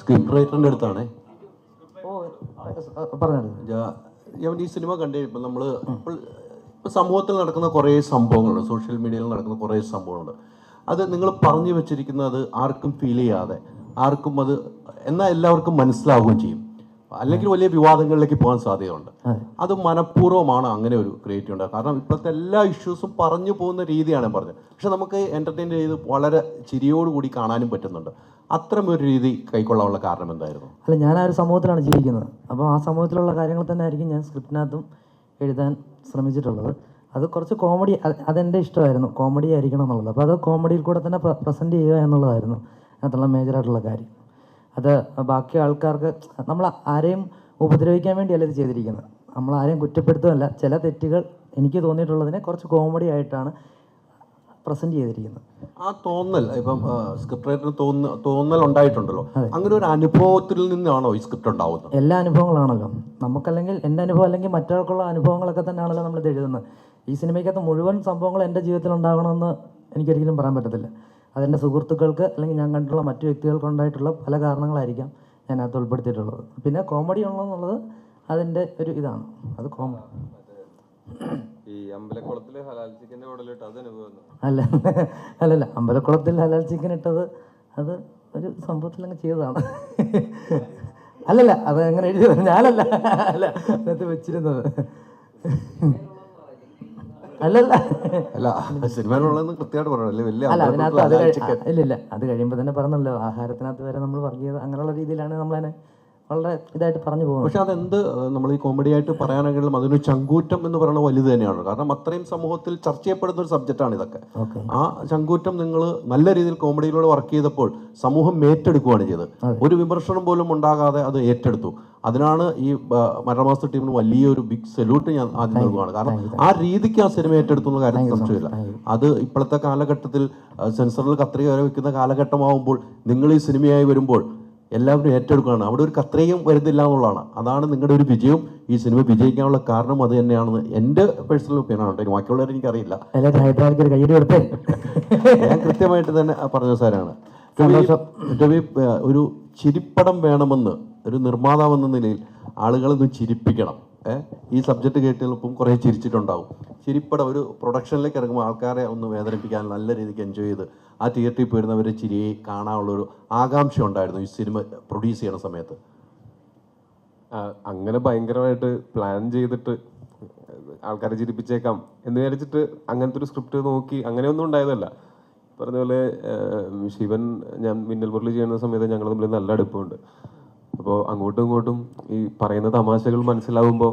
Script റൈറ്ററിന്റെ അടുത്താണ്. ഞാൻ ഈ സിനിമ കണ്ടു കഴിയുമ്പോൾ നമ്മൾ ഇപ്പോൾ ഇപ്പോൾ സമൂഹത്തിൽ നടക്കുന്ന കുറേ സംഭവങ്ങളുണ്ട്. സോഷ്യൽ മീഡിയയിൽ നടക്കുന്ന കുറേ സംഭവങ്ങളുണ്ട്. അത് നിങ്ങൾ പറഞ്ഞു വെച്ചിരിക്കുന്നത് ആർക്കും ഫീൽ ചെയ്യാതെ ആർക്കും അത് എന്നാൽ എല്ലാവർക്കും മനസ്സിലാവുകയും ചെയ്യും. അല്ലെങ്കിൽ വലിയ വിവാദങ്ങളിലേക്ക് പോകാൻ സാധ്യതയുണ്ട്. അത്. മനഃപൂർവമാണ് അങ്ങനെ ഒരു ക്രിയേറ്റ് ഉണ്ടാകുക കാരണം ഇപ്പോഴത്തെ എല്ലാ ഇഷ്യൂസും പറഞ്ഞു പോകുന്ന രീതിയാണ് ഞാൻ പറഞ്ഞത്. പക്ഷെ നമുക്ക് എന്റർടൈൻ ചെയ്ത് വളരെ ചിരിയോടുകൂടി കാണാനും പറ്റുന്നുണ്ട്. അത്തരം ഒരു രീതി കൈക്കൊള്ളാനുള്ള കാരണം എന്തായിരുന്നു? അല്ല ഞാൻ ആ ഒരു സമൂഹത്തിലാണ് ജീവിക്കുന്നത്. അപ്പോൾ ആ സമൂഹത്തിലുള്ള കാര്യങ്ങൾ തന്നെ ആയിരിക്കും ഞാൻ സ്ക്രിപ്റ്റിനകത്തും എഴുതാൻ ശ്രമിച്ചിട്ടുള്ളത്. അത് കുറച്ച് കോമഡി അതെന്റെ ഇഷ്ടമായിരുന്നു. കോമഡി ആയിരിക്കണം എന്നുള്ളത്. അപ്പോൾ അത് കോമഡിയിൽ കൂടെ തന്നെ പ്രസന്റ് ചെയ്യുക എന്നുള്ളതായിരുന്നു അതിനകത്തുള്ള മേജറായിട്ടുള്ള കാര്യം. അത് ബാക്കി ആൾക്കാർക്ക് നമ്മൾ ആരെയും ഉപദ്രവിക്കാൻ വേണ്ടിയല്ല ഇത് ചെയ്തിരിക്കുന്നത്. നമ്മൾ ആരെയും കുറ്റപ്പെടുത്തുകയല്ല. ചില തെറ്റുകൾ എനിക്ക് തോന്നിയിട്ടുള്ളതിനെ കുറച്ച് കോമഡി ആയിട്ടാണ് പ്രസന്റ് ചെയ്തിരിക്കുന്നത്. ആ തോന്നൽ ഇപ്പം സ്ക്രിപ്റ്റ് റൈറ്റർ തോന്ന തോന്നൽ ഉണ്ടായിട്ടുണ്ടല്ലോ. അങ്ങനെ ഒരു അനുഭവത്തിൽ നിന്നാണോ ഈ സ്ക്രിപ്റ്റ് ഉണ്ടാവുന്നത്? എല്ലാ അനുഭവങ്ങളാണല്ലോ. നമുക്കല്ലെങ്കിൽ എന്റെ അനുഭവം അല്ലെങ്കിൽ മറ്റൊരാൾക്കുള്ള അനുഭവങ്ങളൊക്കെ തന്നെയാണല്ലോ നമ്മൾ എഴുതുന്നത്. ഈ സിനിമയ്ക്കകത്ത് മുഴുവൻ സംഭവങ്ങൾ എന്റെ ജീവിതത്തിൽ ഉണ്ടാകണമെന്ന് എനിക്കൊരിക്കലും പറയാൻ പറ്റത്തില്ല. അതെന്റെ സുഹൃത്തുക്കൾക്ക് അല്ലെങ്കിൽ ഞാൻ കണ്ടിട്ടുള്ള മറ്റു വ്യക്തികൾക്ക് ഉണ്ടായിട്ടുള്ള പല കാരണങ്ങളായിരിക്കാം ഞാൻ അത് ഉൾപ്പെടുത്തിയിട്ടുള്ളത്. പിന്നെ കോമഡി ഉള്ളതെന്നുള്ളത് അതിന്റെ ഒരു ഇതാണ്. അത് കോമഡി ഈ അമ്പലക്കുളത്തിൽ ഹലാൽ അത് അനുഭവം. അല്ല അല്ലല്ല അമ്പലക്കുളത്തിൽ ഹലാൽ ചിക്കൻ ഇട്ടത് അത് ഒരു സംഭവത്തിൽ അങ്ങ് ചെയ്തതാണ്. അല്ലല്ല അത് അങ്ങനെ എഴുതി ഞാനല്ല അല്ല അതിനകത്ത് വെച്ചിരുന്നത്. അല്ലല്ല. അല്ല സിനിമയിലുള്ളതെന്ന് കൃത്യമായിട്ട് വലിയ അല്ല അതിനകത്ത് അത് ഇല്ലില്ല അത് കഴിയുമ്പോൾ തന്നെ പറഞ്ഞല്ലോ ആഹാരത്തിനകത്ത് വരെ നമ്മൾ വർഗീയത അങ്ങനെയുള്ള രീതിയിലാണ് നമ്മളതിനെ വളരെ ഇതായിട്ട് പറഞ്ഞു പോകുന്നത് പക്ഷെ അതെന്ത് നമ്മൾ ഈ കോമഡി ആയിട്ട് പറയാനാണെങ്കിലും അതിനൊരു ചങ്കൂറ്റം എന്ന് പറയുന്നത് വലുത് തന്നെയാണ്. കാരണം അത്രയും സമൂഹത്തിൽ ചർച്ച ചെയ്യപ്പെടുന്ന ഒരു സബ്ജക്റ്റാണ് ഇതൊക്കെ. ആ ചങ്കൂറ്റം നിങ്ങൾ നല്ല രീതിയിൽ കോമഡിയിലൂടെ വർക്ക് ചെയ്തപ്പോൾ സമൂഹം ഏറ്റെടുക്കുകയാണ് ചെയ്തത്. ഒരു വിമർശനം പോലും ഉണ്ടാകാതെ അത് ഏറ്റെടുത്തു. അതിനാണ് ഈ മരണമാസ ടീമിന് വലിയൊരു ബിഗ് സല്യൂട്ട് ഞാൻ ആദ്യം നൽകുകയാണ് കാരണം ആ രീതിക്ക് ആ സിനിമ ഏറ്റെടുത്തു എന്ന കാര്യത്തിൽ സംശയമില്ല. അത് ഇപ്പോഴത്തെ കാലഘട്ടത്തിൽ സെൻസറിൽ കത്രിക വരെ വെക്കുന്ന കാലഘട്ടമാവുമ്പോൾ നിങ്ങൾ ഈ സിനിമയായി വരുമ്പോൾ എല്ലാവരും ഏറ്റെടുക്കുകയാണ്. അവിടെ ഒരു കത്രയും വരുന്നില്ല എന്നുള്ളതാണ്. അതാണ് നിങ്ങളുടെ ഒരു വിജയം ഈ സിനിമ വിജയിക്കാനുള്ള കാരണം അത് തന്നെയാണെന്ന് എന്റെ പേഴ്സണൽ ഒപ്പീനിയനാണ് കേട്ടോ. ബാക്കിയുള്ളവരെ എനിക്കറിയില്ല. ഞാൻ കൃത്യമായിട്ട് തന്നെ പറഞ്ഞ രവി ഒരു ചിരിപ്പടം വേണമെന്ന് ഒരു നിർമ്മാതാവെന്ന നിലയിൽ ആളുകളൊന്ന് ചിരിപ്പിക്കണം. ഏഹ് ഈ സബ്ജക്റ്റ് കേട്ടപ്പം കുറേ ചിരിച്ചിട്ടുണ്ടാവും. ചിരിപ്പടം ഒരു പ്രൊഡക്ഷനിലേക്ക് ഇറങ്ങുമ്പോൾ ആൾക്കാരെ ഒന്ന് വേദനിപ്പിക്കാൻ നല്ല രീതിക്ക് എൻജോയ് ചെയ്ത് ആ തിയേറ്ററിൽ പോയിരുന്നവരെ ചിരിയെ കാണാനുള്ളൊരു ആകാംക്ഷ ഉണ്ടായിരുന്നു ഈ സിനിമ പ്രൊഡ്യൂസ് ചെയ്യുന്ന സമയത്ത്. അങ്ങനെ ഭയങ്കരമായിട്ട് പ്ലാൻ ചെയ്തിട്ട് ആൾക്കാരെ ചിരിപ്പിച്ചേക്കാം എന്ന് വിചാരിച്ചിട്ട് അങ്ങനത്തെ ഒരു സ്ക്രിപ്റ്റ് നോക്കി അങ്ങനെയൊന്നും ഉണ്ടായതല്ല. പറഞ്ഞ പോലെ ശിവൻ ഞാൻ മിന്നൽ മുരളി ചെയ്യുന്ന സമയത്ത് ഞങ്ങൾ തമ്മിൽ നല്ല അടുപ്പമുണ്ട്. അപ്പോൾ അങ്ങോട്ടും ഇങ്ങോട്ടും ഈ പറയുന്ന തമാശകൾ മനസ്സിലാവുമ്പോൾ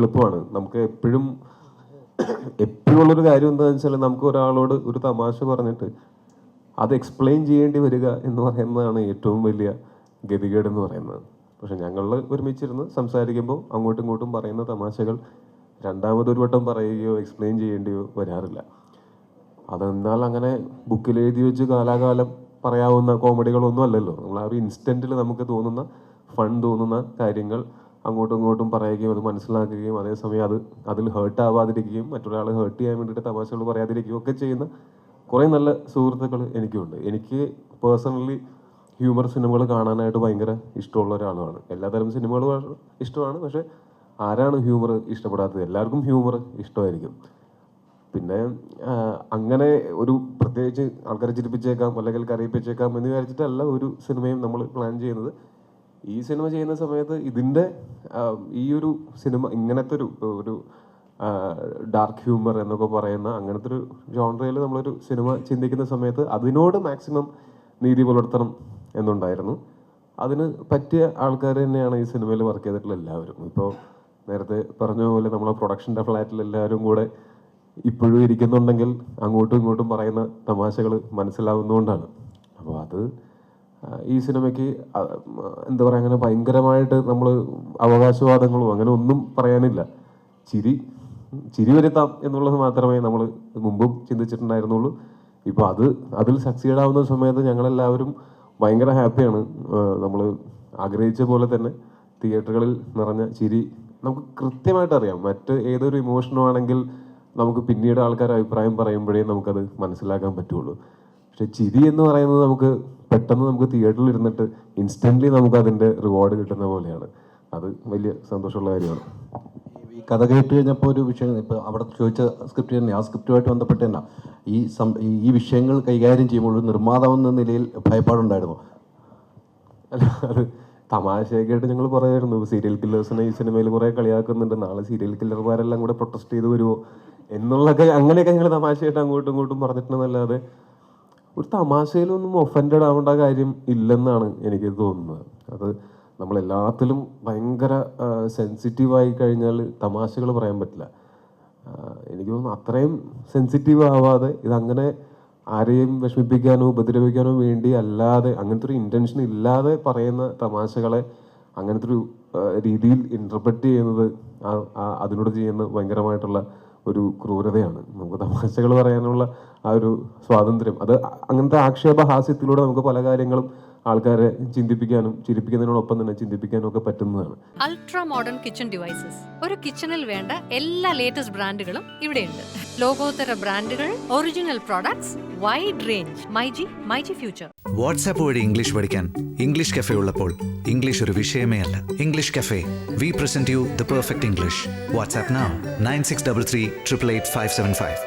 എളുപ്പമാണ്. നമുക്ക് എപ്പോഴും എപ്പോഴും ഉള്ളൊരു കാര്യം എന്താണെന്ന് വെച്ചാൽ നമുക്ക് ഒരാളോട് ഒരു തമാശ പറഞ്ഞിട്ട് അത് എക്സ്പ്ലെയിൻ ചെയ്യേണ്ടി വരിക എന്ന് പറയുന്നതാണ് ഏറ്റവും വലിയ ഗതികേട് എന്ന് പറയുന്നത്. പക്ഷെ ഞങ്ങൾ ഒരുമിച്ചിരുന്ന് സംസാരിക്കുമ്പോൾ അങ്ങോട്ടും ഇങ്ങോട്ടും പറയുന്ന തമാശകൾ രണ്ടാമതൊരു വട്ടം പറയുകയോ എക്സ്പ്ലെയിൻ ചെയ്യേണ്ടിയോ വരാറില്ല. അതെന്നാൽ അങ്ങനെ ബുക്കിൽ എഴുതി വെച്ച് കാലാകാലം പറയാവുന്ന കോമഡികളൊന്നും അല്ലല്ലോ. നമ്മൾ ആ ഒരു ഇൻസ്റ്റന്റിൽ നമുക്ക് തോന്നുന്ന ഫൺ തോന്നുന്ന കാര്യങ്ങൾ അങ്ങോട്ടും ഇങ്ങോട്ടും പറയുകയും അത് മനസ്സിലാക്കുകയും അതേസമയം അത് അതിൽ ഹേർട്ട് ആവാതിരിക്കുകയും മറ്റൊരാൾ ഹേർട്ട് ചെയ്യാൻ വേണ്ടിയിട്ട് തമാശകൾ പറയാതിരിക്കുകയും ഒക്കെ ചെയ്യുന്ന കുറേ നല്ല സുഹൃത്തുക്കൾ എനിക്കുണ്ട്. എനിക്ക് പേഴ്സണലി ഹ്യൂമർ സിനിമകൾ കാണാനായിട്ട് ഭയങ്കര ഇഷ്ടമുള്ള ഒരാളാണ് എല്ലാതരം സിനിമകളും ഇഷ്ടമാണ്. പക്ഷെ ആരാണ് ഹ്യൂമർ ഇഷ്ടപ്പെടാത്തത്? എല്ലാവർക്കും ഹ്യൂമർ ഇഷ്ടമായിരിക്കും. പിന്നെ അങ്ങനെ ഒരു പ്രത്യേകിച്ച് ആൾക്കാരെ ചിരിപ്പിച്ചേക്കാം അല്ലെങ്കിൽ കരയിപ്പിച്ചേക്കാം എന്ന് വിചാരിച്ചിട്ടല്ല ഒരു സിനിമയും നമ്മൾ പ്ലാൻ ചെയ്യുന്നത്. ഈ സിനിമ ചെയ്യുന്ന സമയത്ത് ഇതിന്റെ ഈ ഒരു സിനിമ ഇങ്ങനത്തെ ഒരു ഒരു ഡാർക്ക് ഹ്യൂമർ എന്നൊക്കെ പറയുന്ന അങ്ങനത്തെ ഒരു ജോൺറയിൽ നമ്മളൊരു സിനിമ ചിന്തിക്കുന്ന സമയത്ത് അതിനോട് മാക്സിമം നീതി പുലർത്തണം എന്നുണ്ടായിരുന്നു. അതിന് പറ്റിയ ആൾക്കാർ തന്നെയാണ് ഈ സിനിമയിൽ വർക്ക് ചെയ്തിട്ടുള്ള എല്ലാവരും. ഇപ്പോൾ നേരത്തെ പറഞ്ഞ പോലെ നമ്മളെ പ്രൊഡക്ഷന്റെ ഫ്ലാറ്റിൽ എല്ലാവരും കൂടെ ഇപ്പോഴും ഇരിക്കുന്നുണ്ടെങ്കിൽ അങ്ങോട്ടും ഇങ്ങോട്ടും പറയുന്ന തമാശകൾ മനസ്സിലാവുന്നതുകൊണ്ടാണ്. അപ്പോൾ അത് ഈ സിനിമയ്ക്ക് എന്താ പറയുക അങ്ങനെ ഭയങ്കരമായിട്ട് നമ്മൾ അവകാശവാദങ്ങളും അങ്ങനെ ഒന്നും പറയാനില്ല. ചിരി ചിരി വരുത്താം എന്നുള്ളത് മാത്രമേ നമ്മൾ മുമ്പും ചിന്തിച്ചിട്ടുണ്ടായിരുന്നുള്ളൂ. ഇപ്പോൾ അത് അതിൽ സക്സീഡ് ആവുന്ന സമയത്ത് ഞങ്ങളെല്ലാവരും ഭയങ്കര ഹാപ്പിയാണ് നമ്മൾ ആഗ്രഹിച്ച പോലെ തന്നെ തിയേറ്ററുകളിൽ നിറഞ്ഞ ചിരി നമുക്ക് കൃത്യമായിട്ട് അറിയാം. മറ്റ് ഏതൊരു ഇമോഷനും ആണെങ്കിൽ നമുക്ക് പിന്നീട് ആൾക്കാർ അഭിപ്രായം പറയുമ്പോഴേ നമുക്കത് മനസ്സിലാക്കാൻ പറ്റുള്ളൂ. പക്ഷെ ചിരി എന്ന് പറയുന്നത് നമുക്ക് പെട്ടെന്ന് നമുക്ക് തിയേറ്ററിൽ ഇരുന്നിട്ട് ഇൻസ്റ്റന്റ്ലി നമുക്ക് അതിന്റെ റിവാർഡ് കിട്ടുന്ന പോലെയാണ്. അത് വലിയ സന്തോഷമുള്ള കാര്യമാണ്. ഈ കഥ കേട്ട് കഴിഞ്ഞപ്പോൾ ഒരു വിഷയം ഇപ്പോൾ അവിടെ ചോദിച്ച സ്ക്രിപ്റ്റ് തന്നെ ആ സ്ക്രിപ്റ്റുമായിട്ട് ബന്ധപ്പെട്ട് തന്നെ ഈ സം ഈ- വിഷയങ്ങൾ കൈകാര്യം ചെയ്യുമ്പോൾ ഒരു നിർമ്മാതാവെന്ന നിലയിൽ ഭയപ്പാടുണ്ടായിരുന്നു. അല്ല അത് തമാശയൊക്കെയായിട്ട് ഞങ്ങൾ പറയായിരുന്നു. സീരിയൽ കില്ലേഴ്സിനെ ഈ സിനിമയിൽ കുറേ കളിയാക്കുന്നുണ്ട്. നാളെ സീരിയൽ കില്ലർമാരെല്ലാം കൂടെ പ്രൊട്ടസ്റ്റ് ചെയ്ത് വരുമോ എന്നുള്ളതൊക്കെ അങ്ങനെയൊക്കെ ഞങ്ങൾ തമാശയായിട്ട് അങ്ങോട്ടും ഇങ്ങോട്ടും പറഞ്ഞിട്ടുണ്ടെന്നല്ലാതെ ഒരു തമാശയിലൊന്നും ഒഫൻഡഡ് ആവേണ്ട കാര്യം ഇല്ലെന്നാണ് എനിക്ക് തോന്നുന്നത്. അത് നമ്മൾ എല്ലാത്തിലും ഭയങ്കര സെൻസിറ്റീവായി കഴിഞ്ഞാൽ തമാശകൾ പറയാൻ പറ്റില്ല. എനിക്ക് തോന്നുന്നു അത്രയും സെൻസിറ്റീവ് ആവാതെ ഇതങ്ങനെ ആരെയും വിഷമിപ്പിക്കാനോ ഉപദ്രവിക്കാനോ വേണ്ടി അല്ലാതെ അങ്ങനത്തെ ഒരു ഇന്റൻഷൻ ഇല്ലാതെ പറയുന്ന തമാശകളെ അങ്ങനത്തെ ഒരു രീതിയിൽ ഇന്റർപ്രറ്റ് ചെയ്യുന്നത് അതിനോട് ചെയ്യുന്ന ഭയങ്കരമായിട്ടുള്ള ഒരു ക്രൂരതയാണ്. നമുക്ക് തമാശകൾ പറയാനുള്ള ആ ഒരു സ്വാതന്ത്ര്യം. അത് അങ്ങനത്തെ ആക്ഷേപഹാസ്യത്തിലൂടെ നമുക്ക് പല കാര്യങ്ങളും ആൾക്കാരെ ചിന്തിപ്പിക്കാനും ചിരിപ്പിക്കുന്നതിനോടൊപ്പം തന്നെ ചിന്തിപ്പിക്കാനും ഒക്കെ പറ്റുന്നതാണ്. അൾട്രാ മോഡേൺ കിച്ചൺ ഡിവൈസസ് ഒരു കിച്ചണിൽ വേണ്ട എല്ലാ ലേറ്റസ്റ്റ് ബ്രാൻഡുകളും ഇവിടെയുണ്ട്. ലോകോത്തര ബ്രാൻഡുകൾ original products wide range myG myG future WhatsApp വഴി ഇംഗ്ലീഷ് പഠിക്കാൻ ഇംഗ്ലീഷ് കഫേ ഉള്ളപ്പോൾ ഇംഗ്ലീഷ് ഒരു വിഷയമേ അല്ല. English cafe we present you the perfect English WhatsApp nine six double three triple eight five seven five